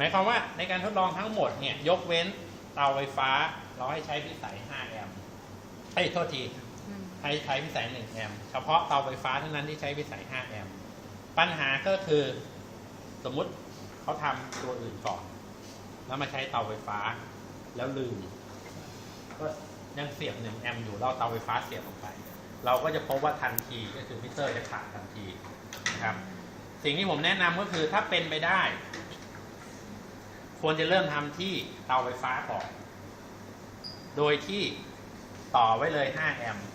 หมายความว่าในการทดลองทั้งหมดเนี่ยยกเว้นเตาไฟฟ้าเราให้ใช้พิสัย 5 แอมป์เอ้ยโทษทีอืมให้ใช้พิสัย 1 แอมป์เฉพาะเตาไฟฟ้าเท่านั้นที่ใช้พิสัย 5 แอมป์ปัญหาก็คือสมมุติเขาทำตัวอื่นก่อน แล้วมาใช้เตาไฟฟ้าแล้วลืม ก็ยังเสียบ 1 แอมป์อยู่แล้วเอาเตาไฟฟ้าเสียบลงไป เราก็จะพบว่าทันทีก็คือมิเตอร์จะขาดทันทีนะครับสิ่งที่ผมแนะนำก็คือถ้าเป็นไปได้ ควรจะเริ่มทำที่เตาไฟฟ้าก่อน โดยที่ต่อไว้เลย 5 แอมป์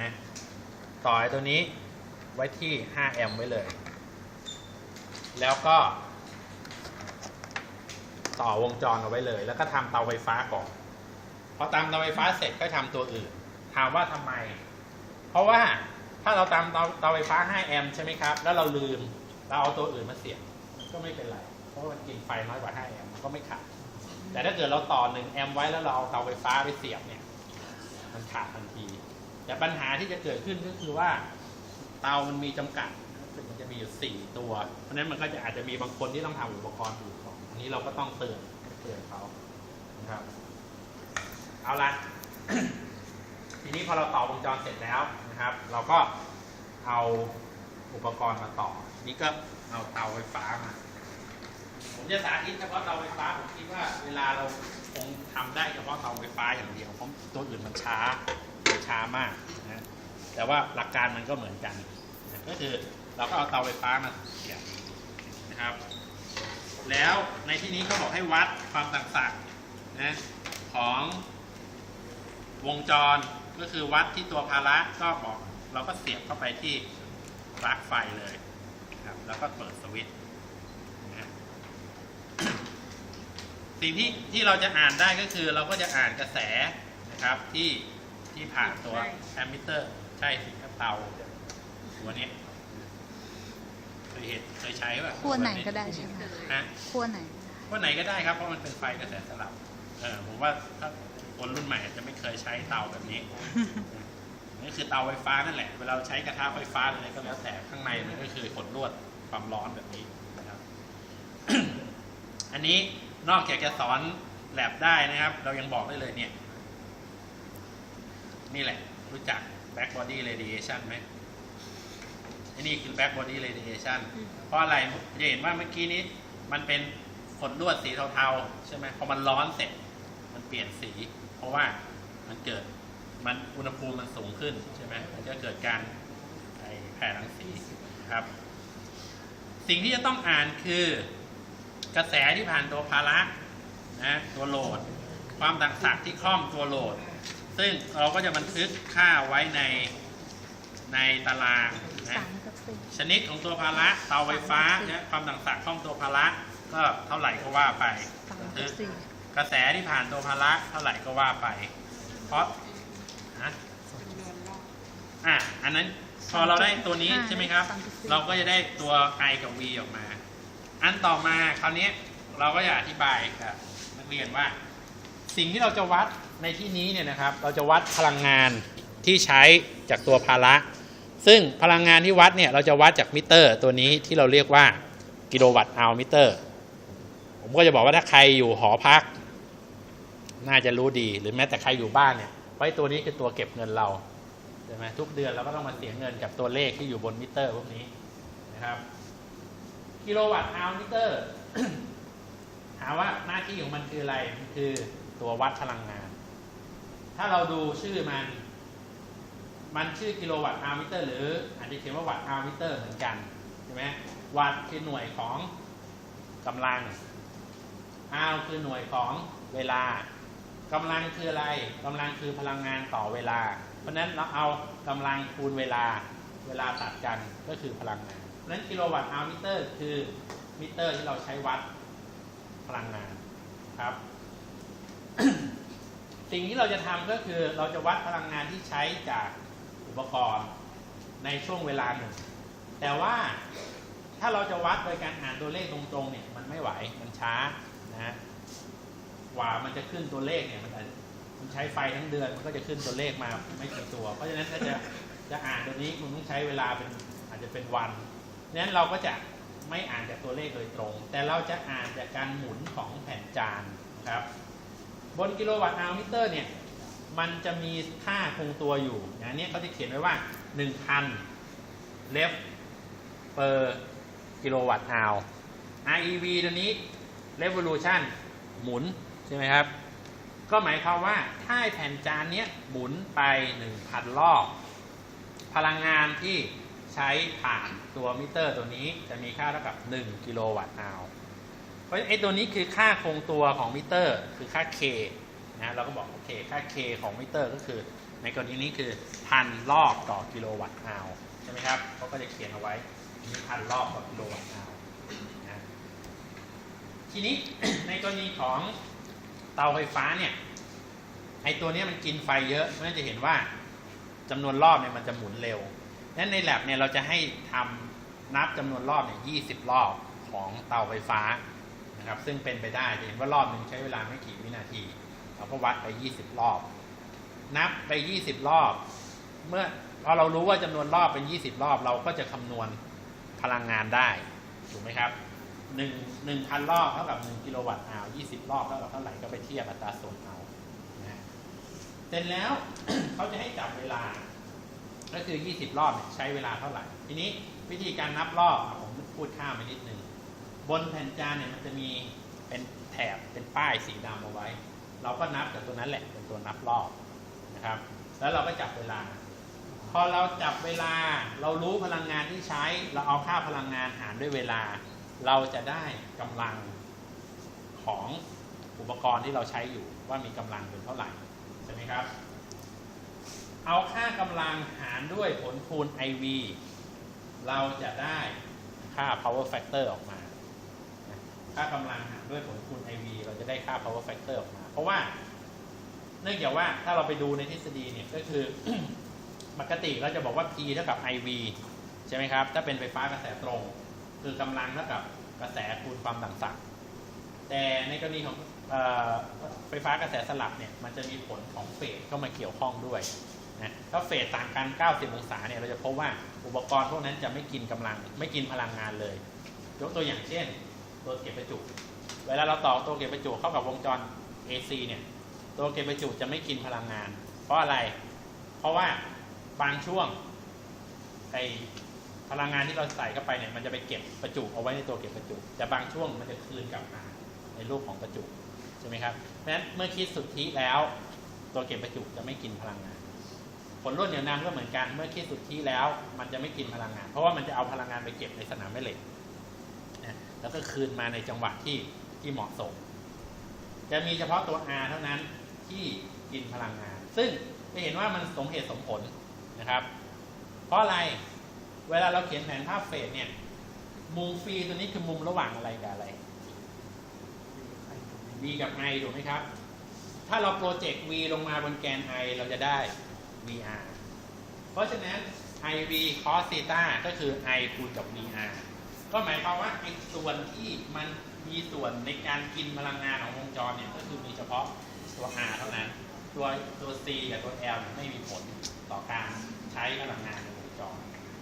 นะต่อไอ้ตัวนี้ไว้ที่ 5 แอมป์ไว้เลย แล้วก็ ต่อวงจรเอาไว้เลย แล้วก็ทำเตาไฟฟ้าก่อน พอตามเตาไฟฟ้าเสร็จก็ทำตัวอื่น ถามว่าทำไม เพราะว่าถ้าเราตามเตาเตาไฟฟ้า 5 แอมป์ใช่ไหมครับ แล้วเราลืม เราเอาตัวอื่นมาเสียบ ก็ไม่เป็นไร เพราะว่ามันกินไฟน้อยกว่า5แอมป์มันก็ไม่ขาด แต่ถ้าเกิดเราต่อ1แอมป์ไว้แล้วเราเอาเตาไฟฟ้าไปเสียบเนี่ย มันขาดทันที แต่ปัญหาที่จะเกิดขึ้นก็คือว่า เตามันมีจำกัดมันจะมีอยู่4ตัว เพราะนั้นมันก็จะอาจจะมีบางคนที่ต้องทำอุปกรณ์อื่นก่อนอันนี้เราก็ต้องเตือนเตือนเขานะครับ เอาละทีนี้พอเราต่อวงจรเสร็จแล้วนะครับ เราก็เอาอุปกรณ์มาต่อ นี่ก็เอาเตาไฟฟ้ามา ผมจะสาธิตเฉพาะเตาไฟฟ้าผมคิดว่าเวลาเราคงทำได้เฉพาะเตาไฟฟ้าอย่างเดียวเพราะตัวอื่นมันช้ามันช้ามากนะแต่ว่าหลักการมันก็เหมือนกันนะก็คือเราก็เอาเตาไฟฟ้ามาเสียบนะครับ แล้วในที่นี้เขาบอกให้วัดความต่างๆนะของวงจรก็คือวัดที่ตัวภาระก็บอก เราก็เสียบเข้าไปที่ปลั๊กไฟเลยครับแล้วก็เปิดสวิตช์นะ สิ่งที่ที่เราจะอ่านได้ก็คือเราก็จะอ่านกระแสนะครับที่ที่ผ่านตัวแอมมิเตอร์ใช่สิครับเตาตัวเนี้ยเคยเห็นเคยใช้ป่ะขั้วไหนก็ได้ใช่ไหมฮะขั้วไหนขั้วไหนก็ได้ครับเพราะมันเป็นไฟกระแสสลับเออผมว่าถ้าคนรุ่นใหม่อาจจะไม่เคยใช้เตาแบบนี้นี่คือเตาไฟฟ้านั่นแหละ เวลาเราใช้กระทะไฟฟ้าหรืออะไรก็แล้วแต่ข้างในมันก็คือขดลวดความร้อนแบบนี้นะครับ อันนี้ นอกจากจะสอนแลบได้นะครับ เรายังบอกได้เลยเนี่ย นี่แหละ รู้จัก back body radiation ไหมอันนี้คือ back body radiation อืมเพราะอะไรจะเห็นว่าเมื่อกี้นี้ มันเป็นขดลวดสีเทาๆ ใช่ไหมพอมันร้อนเสร็จ มันเปลี่ยนสี เพราะว่ามันเกิดมันอุณหภูมิมันสูงขึ้นใช่ไหมมันจะเกิดการไอ้แผ่รังสีครับ สิ่งที่จะต้องอ่านคือ กระแสที่ผ่านตัวภาระนะตัวโหลด ความต่างศักย์ที่คล่อมตัวโหลด ซึ่งเราก็จะบันทึกค่าไว้ในในตารางนะสามกับสี่ชนิดของตัวภาระเตาไฟฟ้านะความต่างศักย์คล่อมตัวภาระก็เท่าไหร่ก็ว่าไปสามกับสี่กระแสที่ผ่านตัวภาระเท่าไหร่ก็ว่าไป เพราะฮะอะอันนั้นพอเราได้ตัวนี้ใช่ไหมครับสามกับสี่เราก็จะได้ตัว I กับ V ออกมา อันต่อมาคราวนี้เราก็จะอธิบายกับนักเรียนว่า สิ่งที่เราจะวัดในที่นี้เนี่ยนะครับ เราจะวัดพลังงานที่ใช้จากตัวภาระ ซึ่งพลังงานที่วัดเนี่ยเราจะวัดจากมิเตอร์ ตัวนี้ที่เราเรียกว่ากิโลวัตต์อัลมิเตอร์ ผมก็จะบอกว่าถ้าใครอยู่หอพัก น่าจะรู้ดีหรือแม้แต่ใครอยู่บ้านเนี่ยไว้ตัวนี้คือตัวเก็บเงินเราใช่ไหมทุกเดือนเราก็ต้องมาเสียเงินกับตัวเลขที่อยู่บนมิเตอร์พวกนี้นะครับ กิโลวัตต์อัลมิเตอร์ถามว่าหน้าที่ของมันคืออะไรมันคือตัววัดพลังงาน ถ้าเราดูชื่อมัน มันชื่อกิโลวัตต์อัลมิเตอร์ หรืออาจจะเขียนว่าวัตต์อัลมิเตอร์เหมือนกันใช่ไหมวัตต์คือหน่วยของกำลังอัลคือหน่วยของเวลากำลังคืออะไรกำลังคือพลังงานต่อเวลา เพราะฉะนั้นเราเอากำลังคูณเวลาเวลาตัดกันก็คือพลังงาน นั้นกิโลวัตต์อัลมิเตอร์ คือมิเตอร์ที่เราใช้วัดพลังงานครับ สิ่งที่เราจะทำก็คือเราจะวัดพลังงานที่ใช้จากอุปกรณ์ในช่วงเวลาหนึ่ง แต่ว่าถ้าเราจะวัดโดยการอ่านตัวเลขตรงๆเนี่ยมันไม่ไหวมันช้านะกว่ามันจะขึ้นตัวเลขเนี่ยมันมันใช้ไฟทั้งเดือนมันก็จะขึ้นตัวเลขมาไม่กี่ตัว เพราะฉะนั้นถ้าจะจะอ่านตัวนี้คุณต้องใช้เวลาเป็นอาจจะเป็นวัน นั้นเราก็จะไม่อ่านจากตัวเลขโดยตรง แต่เราจะอ่านจากการหมุนของแผ่นจานครับ บนกิโลวัตต์อวมิเตอร์เนี่ยมันจะมีค่าคงตัวอยู่นะเนี่ยเขาจะเขียนไว้ว่า 1,000 เลฟ per กิโลวัตต์อาว REV ตัวนี้ revolution หมุน ใช่ไหมครับ ก็หมายความว่า ถ้าแผ่นจานเนี้ยหมุนไป 1,000 รอบ พลังงานที่ ใช้ผ่านตัวมิเตอร์ตัวนี้จะมีค่าเท่ากับ 1 กิโลวัตต์อาวเพราะไอ้ตัวนี้คือค่าคงตัวของมิเตอร์ คือค่า K นะเราก็บอกโอเคค่า K ของมิเตอร์ก็คือ ในกรณีนี้คือพันรอบต่อกิโลวัตต์อาวใช่ไหมครับเขาก็จะเขียนเอาไว้มีพันรอบต่อกิโลวัตต์อาวนะทีนี้ในกรณีของเตาไฟฟ้าเนี่ยไอตัวนี้มันกินไฟเยอะเพราะฉะนั้นจะเห็นว่าจำนวนรอบเนี่ยมันจะหมุนเร็ว นั้นใน lab เนี่ยเราจะให้ทำนับจำนวนรอบเนี่ย20รอบของเตาไฟฟ้านะครับ ซึ่งเป็นไปได้จะเห็นว่ารอบหนึ่งใช้เวลาไม่กี่วินาที เราก็วัดไป20รอบ นับไป20รอบ เมื่อพอเรารู้ว่าจำนวนรอบเป็น20รอบ เราก็จะคำนวณพลังงานได้ถูกไหมครับ1 1,000รอบเท่ากับ1กิโลวัตต์อาว20รอบเท่ากับเท่าไหร่ก็ไปเทียบอัตราส่วนเอาเสร็จแล้วเขาจะให้จับเวลา ก็คือ 20 รอบใช้เวลาเท่าไหร่ ทีนี้วิธีการนับรอบอะผมพูดข้ามไปนิดนึง บนแผ่นจานเนี่ยมันจะมีเป็นแถบเป็นป้ายสีดำเอาไว้ เราก็นับจากตัวนั้นแหละเป็นตัวนับรอบนะครับ แล้วเราก็จับเวลา พอเราจับเวลาเรารู้พลังงานที่ใช้ เราเอาค่าพลังงานหารด้วยเวลา เราจะได้กำลังของอุปกรณ์ที่เราใช้อยู่ว่ามีกำลังเป็นเท่าไหร่ใช่ไหมครับ เอาค่ากำลังหารด้วยผลคูณ IV เราจะได้ค่า power factor ออกมา ค่ากำลังหารด้วยผลคูณ IV เราจะได้ค่า power factor ออกมา เพราะว่า เนื่องจากว่าถ้าเราไปดูในทฤษฎีเนี่ยก็คือปกติเราจะบอกว่า P เท่ากับ IV ใช่ไหมครับ ถ้าเป็นไฟฟ้ากระแสตรง คือกำลังเท่ากับกระแสคูณความต่างศักย์แต่ในกรณีของไฟฟ้ากระแสสลับเนี่ยมันจะมีผลของเฟสเข้ามาเกี่ยวข้องด้วย นะถ้าเฟสต่างกัน 90 องศาเนี่ยเราจะพบว่าอุปกรณ์พวกนั้นจะไม่กินกำลังไม่กินพลังงานเลย ยกตัวอย่างเช่น ตัวเก็บประจุ เวลาเราต่อตัวเก็บประจุเข้ากับวงจร AC เนี่ย ตัวเก็บประจุจะไม่กินพลังงาน เพราะอะไร เพราะว่าบางช่วงไอพลังงานที่เราใส่เข้าไปเนี่ยมันจะไปเก็บประจุเอาไว้ในตัวเก็บประจุ แต่บางช่วงมันจะคืนกลับมาในรูปของประจุใช่ไหมครับเพราะฉะนั้นเมื่อคิดสุทธิแล้ว ตัวเก็บประจุจะไม่กินพลังงาน ผลรวดเหนี่ยวนำก็เหมือนกัน เมื่อคิดสุดทธิแล้ว มันจะไม่กินพลังงาน เพราะว่ามันจะเอาพลังงานไปเก็บในสนามแม่เหล็กนะแล้วก็คืนมาในจังหวะที่ที่เหมาะสม จะมีเฉพาะตัว R เท่านั้นที่กินพลังงาน ซึ่งจะเห็นว่ามันสมเหตุสมผลนะครับ เพราะอะไร เวลาเราเขียนแผนภาพเฟสเนี่ย มุมฟรีตัวนี้คือมุมระหว่างอะไรกับอะไร V กับ I ถูกไหมครับ ถ้าเราโปรเจกต์ V ลงมาบนแกน I เราจะได้ VR เพราะฉะนั้น IV cos theta ก็คือ I คูณกับ VR ก็หมายความว่าไอ้ส่วนที่มันมีส่วนในการกินพลังงานของวงจรเนี่ยก็คือมีเฉพาะตัว R เท่านั้น ตัวตัว C กับตัว L ไม่มีผลต่อการใช้พลังงานในวงจร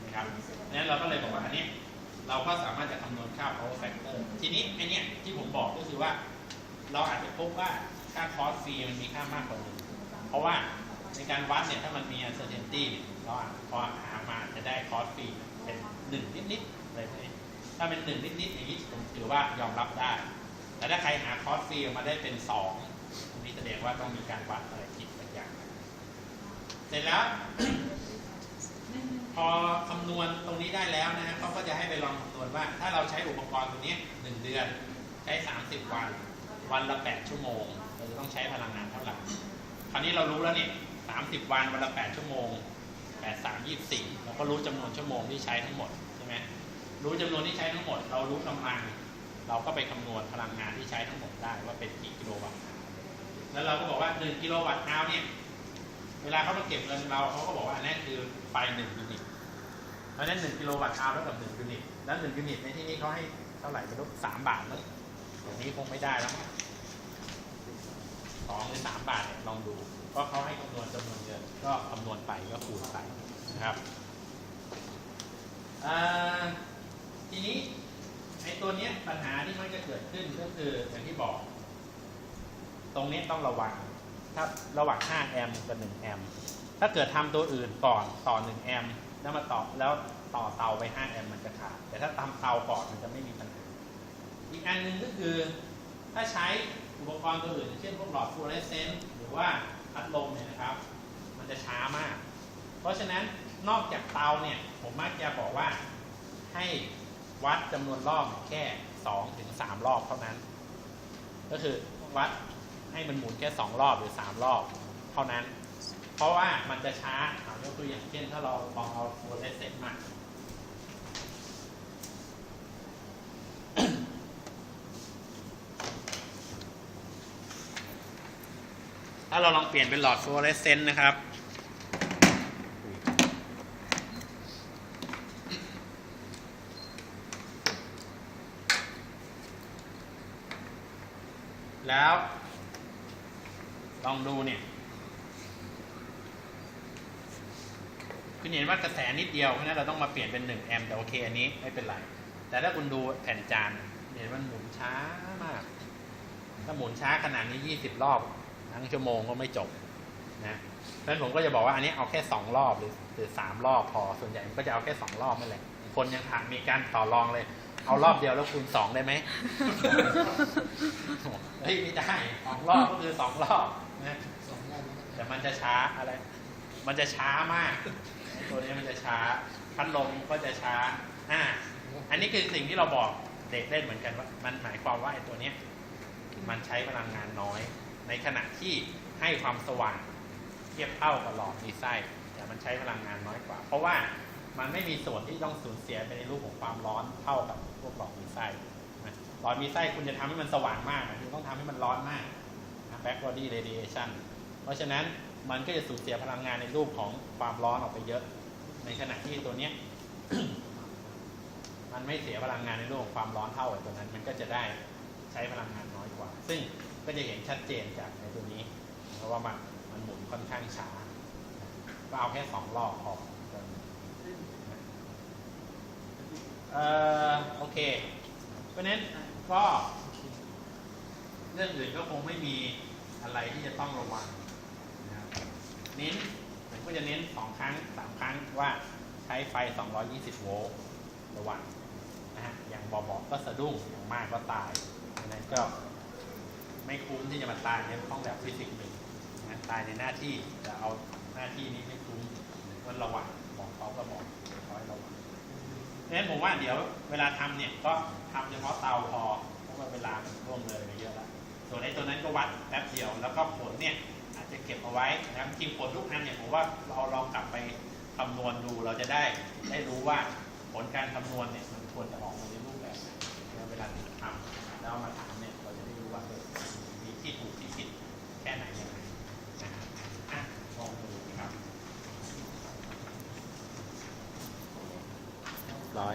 นะครับดังนั้นเราก็เลยบอกว่าอันนี้เราก็สามารถจะคำนวณค่า power factor ทีนี้ไอเนี้ยที่ผมบอกก็คือว่า เราอาจจะพบว่าค่า cos C มันมีค่ามากกว่าหนึ่งเพราะว่า ในการวัดเนี่ยถ้ามันมี uncertainty เนี่ยเราพอหามาจะได้ cos C เป็นหนึ่งนิดๆเลยไหมถ้าเป็นหนึ่งนิดๆอย่างนี้ผมถือว่ายอมรับได้ แต่ถ้าใครหาคอสฟีออกมาได้เป็นสองตรงนี้แสดงว่าต้องมีการวัดอะไรผิดบางอย่าง เสร็จแล้ว พอคำนวณตรงนี้ได้แล้วนะฮะเขาก็จะให้ไปลองคำนวณว่า ถ้าเราใช้อุปกรณ์ตัวนี้หนึ่งเดือน ใช้ 30 วัน วันละ 8 ชั่วโมงเราจะต้องใช้พลังงานเท่าไหร่คราวนี้เรารู้แล้วเนี่ย 30 วันวันละ 8 ชั่วโมง 8 3 24 เราก็รู้จำนวนชั่วโมงที่ใช้ทั้งหมดใช่ไหมรู้จำนวนที่ใช้ทั้งหมด เรารู้กำลัง เราก็ไปคำนวณพลังงานที่ใช้ทั้งหมดได้ว่าเป็นกี่กิโลวัตต์อาวแล้วเราก็บอกว่า 1 กิโลวัตต์อาวเนี่ยเวลาเขามาเก็บเงินเราเขาก็บอกว่าอันนี้คือไฟ1ยูนิตเพราะนั้น1กิโลวัตต์อาวเท่ากับ1ยูนิตแล้ว1ยูนิตในที่นี้เขาให้เท่าไหร่ไม่รู้3บาทเลยอย่างนี้คงไม่ได้แล้วสองหรือสามบาทเนี่ยลองดู เพราะเขาให้คำนวณจำนวนเงินก็คำนวณไปก็คูณไปนะครับทีนี้ไอ้ตัวเนี้ยปัญหาที่มันจะเกิดขึ้นก็คืออย่างที่บอก ตรงนี้ต้องระวัง ถ้าระหว่าง 5 แอมป์กับ 1 แอมป์ถ้าเกิดทำตัวอื่นก่อนต่อ 1 แอมป์แล้วมาต่อแล้วต่อเตาไป 5 แอมป์มันจะขาด แต่ถ้าทำเตาก่อนมันจะไม่มีปัญหา อีกอันหนึ่งก็คือ ถ้าใช้อุปกรณ์ตัวอื่นเช่นพวกหลอดฟลูออเรสเซนต์หรือว่า พัดลมเนี่ยนะครับ มันจะช้ามาก เพราะฉะนั้นนอกจากเตาเนี่ย ผมมักจะบอกว่าให้วัดจำนวนรอบแค่2ถึง3รอบเท่านั้น ก็คือวัดให้มันหมุนแค่ 2 รอบหรือ 3 รอบเท่านั้น เพราะว่ามันจะช้าเอายกตัวอย่างเช่น ถ้าเราลองเอาฟลูเรสเซนต์มา เราลองเปลี่ยนเป็นหลอดฟลูออเรสเซนต์นะครับ แล้วลองดูเนี่ยคุณเห็นว่ากระแสนิดเดียวเพราะนั้นเราต้องมาเปลี่ยนเป็น1แอมป์แต่โอเคอันนี้ไม่เป็นไร แต่ถ้าคุณดูแผ่นจานเห็นมันหมุนช้ามาก ถ้าหมุนช้าขนาดนี้ 20 รอบ ทั้งชั่วโมงก็ไม่จบนะเพราะฉะนั้นผมก็จะบอกว่าอันนี้เอาแค่2รอบหรือหรือ3รอบพอส่วนใหญ่มันก็จะเอาแค่2รอบนั่นแหละคนยังถามมีการต่อรองเลย เอารอบเดียวแล้วคูณ2ได้ไหมเฮ้ยไม่ได้สองรอบก็คือสองรอบนะแต่มันจะช้าอะไร มันจะช้ามากไอ้ตัวนี้มันจะช้าพัดลมก็จะช้าอ่าอันนี้คือสิ่งที่เราบอกเด็กเล่นเหมือนกันว่ามันหมายความว่าไอ้ตัวเนี้ยมันใช้พลังงานน้อย ในขณะที่ให้ความสว่างเทียบเท่ากับหลอดมีไส้แต่มันใช้พลังงานน้อยกว่า เพราะว่ามันไม่มีส่วนที่ต้องสูญเสียไปในรูปของความร้อนเท่ากับพวกหลอดมีไส้หลอดมีไส้คุณจะทำให้มันสว่างมากคุณต้องทำให้มันร้อนมากนะ back body radiation เพราะฉะนั้นมันก็จะสูญเสียพลังงานในรูปของความร้อนออกไปเยอะ ในขณะที่ตัวเนี้ยมันไม่เสียพลังงานในรูปของความร้อนเท่าไอ้ตัวนั้น มันก็จะได้ ใช้พลังงานน้อยกว่า ซึ่งก็จะเห็นชัดเจนจากในตัวนี้ เพราะว่ามันมันหมุนค่อนข้างช้า ก็เอาแค่สองรอบพอเอ่อโอเค เพราะนั้นก็เรื่องอื่นก็คงไม่มีอะไรที่จะต้องระวังนะครับเน้นผมก็จะเน้นสองครั้งสามครั้งว่าใช้ไฟ 220 โวลต์ระวังนะฮะอย่างเบาๆก็สะดุ้งอย่างมากก็ตาย นั้นก็ไม่คุ้มที่จะมาตายในห้องแบบฟิสิกส์หนึ่งนตายในหน้าที่จะเอาหน้าที่นี้ไม่คุ้มมันระวังบอกเขาก็บอกขอให้ระวังเนั้นผมว่าเดี๋ยวเวลาทำเนี่ยก็ทำเฉพาะเตาพอเพราะว่าเวลามันร่วงเลยไปเยอะแล้วส่วนไอ้ตัวนั้นก็วัดแป๊บเดียวแล้วก็ผลเนี่ยอาจจะเก็บเอาไว้นะครับจริงผลทุกอันเนี่ยผมว่าเราลองกลับไปคำนวณดูเราจะได้ได้รู้ว่าผลการคำนวณเนี่ยมันควรจะออกมาในรูปแบบไหนเวลาที่ทำ เอามาถามเนี่ยเราจะได้รู้ว่ามีที่ถูกที่ผิดแค่ไหนยังไงนะครับอะลองดูนะครับร้อย